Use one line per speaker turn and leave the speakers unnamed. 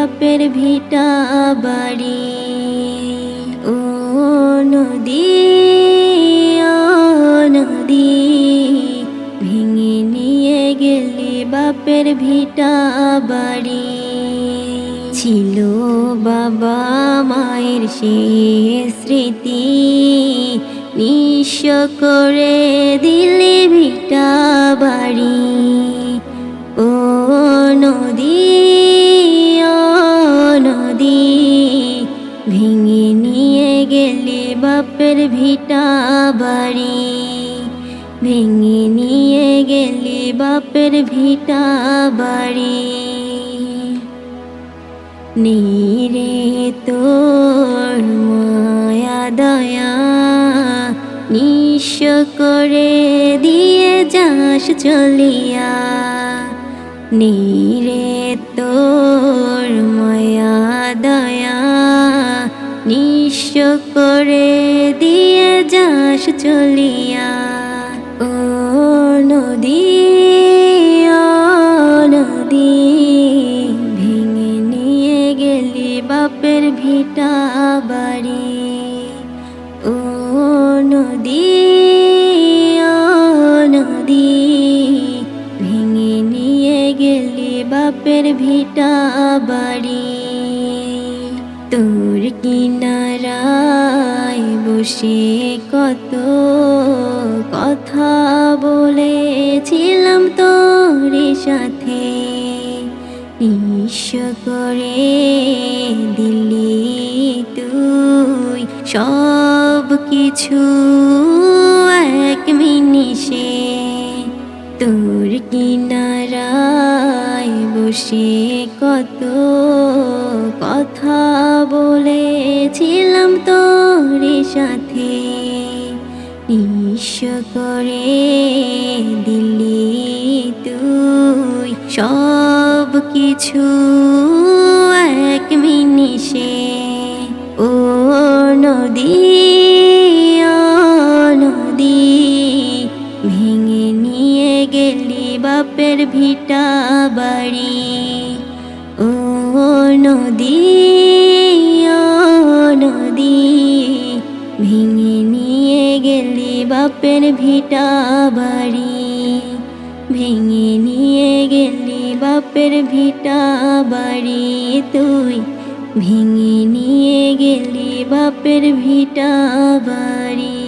বাপের ভিটা বাড়ি। ও নদী ও নদী, ভেঙে নিয়ে গেলি বাপের ভিটা বাড়ি। ছিল বাবা মায়ের সে স্মৃতি, নিঃস্ব করে দিলে ভিটা বাড়ি। ও নদী ভেঙে নিয়ে গেলি বাপের ভিটা বাড়ি। ভেঙে নিয়ে গেলি বাপের ভিটা বাড়ি। নীরে তোর মায়া, দয়া নিঃস করে দিয়ে যাস চলিয়া। নীরে তোর মায়া, দয়া নিঃস করে দিয়ে যাস চলিয়া। ও নদী ও নদী, ভেঙে নিয়ে গেলি বাপের ভিটা বাড়ি। ও নদী ও নদী, ভেঙে নিয়ে গেলি বাপের ভিটা বাড়ি। তোর কিনারায় বসে কত কথা বলেছিলাম তোর সাথে। নিঃস করে দিলি তুই সব কিছু এক মিনিষে তোর কিনারায় বসে কত নিঃস করে দিলি তুই সব কিছু এক মিনিষে। ও নদী নদী, ভেঙে নিয়ে গেলি বাপের ভিটা বাড়ি। ও নদী গেলি বাপের ভিটা বাড়ি। ভেঙে নিয়ে গেলি বাপের ভিটা বাড়ি। তুই ভেঙে নিয়ে গেলি বাপের ভিটা বাড়ি।